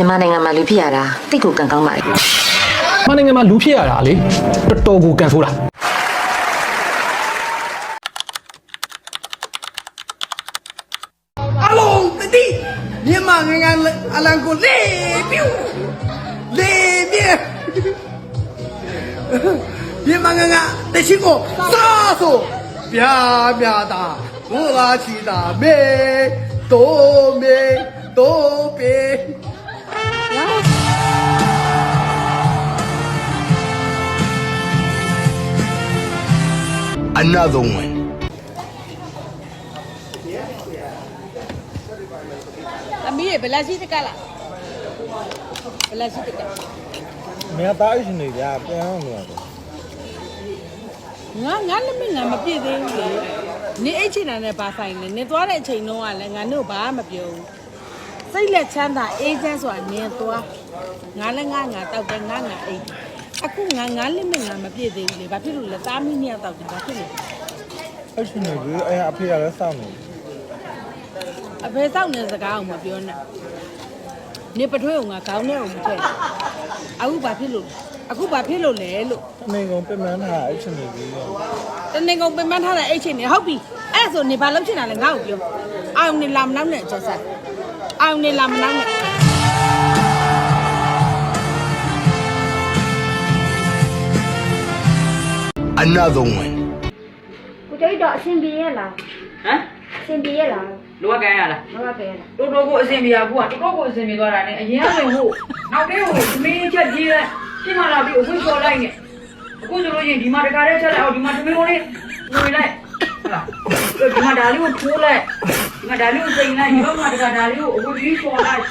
မြန်မာနိုင်ငံမှာလူဖြစ်ရတာတိတ်ကိုကံကောင်းပါလေ။မနိုင်ငံမှာလူဖြစ်ရတာလေတော်တော်ကိုကန်ဆိုးတာအလုံးတတိမြန်မာနိုင်ငံအလံကိုလေပြူလေပြဲမြန်မာနိုင်ငံတရှိကိုစားဆိုပြာပြာတာဘုရားချီတာမေတိုးမေတိုးပေ Another one. အမီးဘယ်လာရှိတကလားဘယ်လာရှိတကမင်းသားအရှင်တွေကြာပြန်အောင်လို့ရတယ် ငါငါလည်းမငါမပြည့်သေးဘူးလေနေအိတ်ချင်တာနဲ့ဘာဆိုင်လဲနေသွားတဲ့အချိန်တော့ကလည်းငါတို့ဘာမှမပြောဘူးစိတ်လက်ချမ်းသာအေးချမ်းစွာနေသွားငါလည်းငါငါတောက်တယ်ငါငါအိတ် အခုငါငါလည်းမငါမပြည့်သေးဘူးလေဘာဖြစ်လို့လဲသားမီးနှစ်ယောက်တောက်တယ်ဘာဖြစ်လို့အရှင်တွေအဲအဖေကလည်းစောင့်နေအဖေစောင့်နေစကားအောင်မပြောနဲ့နေပထွေးအောင်ငါခေါင်းထဲအောင်မထည့်အခုဘာဖြစ်လို့အခုဘာဖြစ်လို့လဲလို့တနေကုန်ပြန်မှန်းထားအရှင်တွေကြီးတနေကုန်ပင်ပန်းထားတဲ့အိတ်ချင်းနေဟုတ်ပြီအဲ့ဒါဆိုနေဘာလုပ်ချင်တာလဲငါ့ကိုပြောအာယုန်နေလာမနောက်နဲ့ကျော်ဆက်အာယုန်နေလာမနောက်နဲ့ Another one. ကိုတိတ်တော့အဆင်ပြေရဲ့လားဟမ်အဆင်ပြေရဲ့လားလိုအပ်ကန်ရလားမဟုတ်ပဲလားတော်တော်ကိုအစင်ပြေအခုကတော်တော်ကိုအစင်ပြေသွားတာနဲ့အရင်ကဆိုဟိုနောက်သေးဟိုသမီးချက်ကြီးလဲပြင်မလာပြီးအခုချော်လိုက်နေအခုဆိုလို့ရှိရင်ဒီမှာတခါတည်းချက်လိုက်အောင်ဒီမှာသမီးလေးငွေလိုက်ဟုတ်လားဒီမှာဒါလေးကိုထိုးလိုက်ဒီမှာဒါလေးကိုစိန်လိုက်ဒီဘက်မှာတခါဒါလေးကိုအခုကြီးချော်လိုက်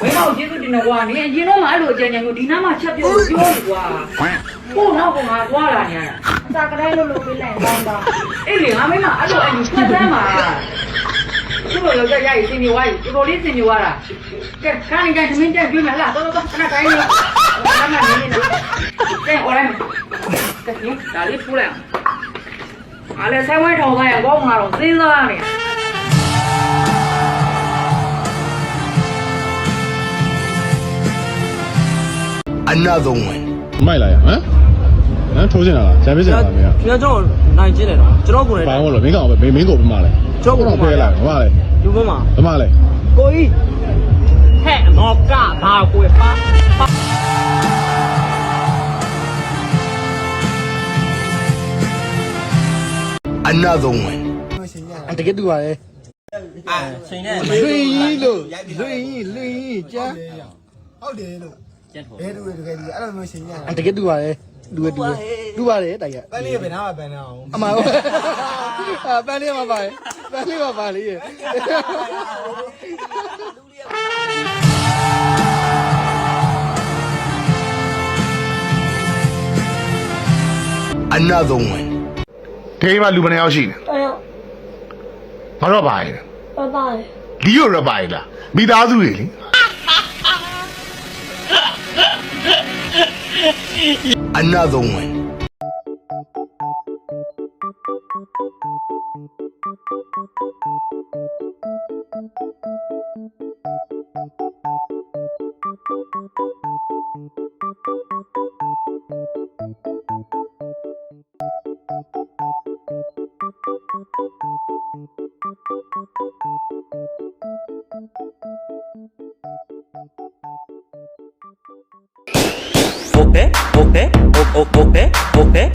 ဘယ်တော့ကျေးဇူးတင်တော့ကွာနင်အရင်တော့မှအဲ့လိုအကြံဉာဏ်ကိုဒီနားမှာချက်ပြောပြောလို့ကွာဟိုနောက်ကငါသွားလာနေရတာအစာကလေးလို့လို့ပေးလိုက်ရင်ကောင်းတော့အေးလေငါမင်းမအဲ့လိုအဲ့ဒီဖတ်တမ်းမှာသူ့လိုယောက်ျားရည်စင်နေဝါးတော်တော်လေးစင်နေဝါတာကဲခိုင်းကန်သမင်းတက်ပြင်းမလားတော်တော်ခဏတိုင်းနေဘာမှမနေနဲ့ကဲအော်လိုက်ကဲညဒါလေးဖူးလိုက်အားလေဆိုင်ဝဲထောင်သားရကောင်းလာတော့စဉ်းစားနေ Another one. မိုက်လာရဟမ်ဟမ်ထိုးချင်တာလားဇာပြစ်ချင်တာလားမင်းကကျွန်တော်နိုင်ကျင်းတယ်နော်ကျွန်တော်ကိုယ်ဘာနဲ့လို့လဲမင်းကောင်ပဲမင်းမင်းကိုပြမလဲကျွန်တော်ကိုယ်ဖဲလာဘာလဲလူမမဘာလဲကိုကြီးဟဲ့ငေါကဘာကိုယ်ပါပါ Another one. တကယ်တူပါလေချိန်နဲ့ လွင်ကြီးလို့လွင်ကြီးလွင်ကြီးကြာဟုတ်တယ်လို့ ကျန်တော်ဘယ်တူတကယ်ကြီးအဲ့လိုမျိုးရှင်ရတာတကယ်တူပါလေတူတူတူပါလေတိုင်ရပန်းလေးဘယ်နာမှပန်းနေအောင်အမှန်အာပန်းလေးမှာပါပန်းလေးမှာပါလေ Another one. ဒီမှာလူမနေအောင်ရှိနေအဲ့တော့ဘာတော့ပါလဲဘာပါလဲလီယိုရပါလားမိသားစုတွေလေ Another one. 오페 오페 오오오페 오페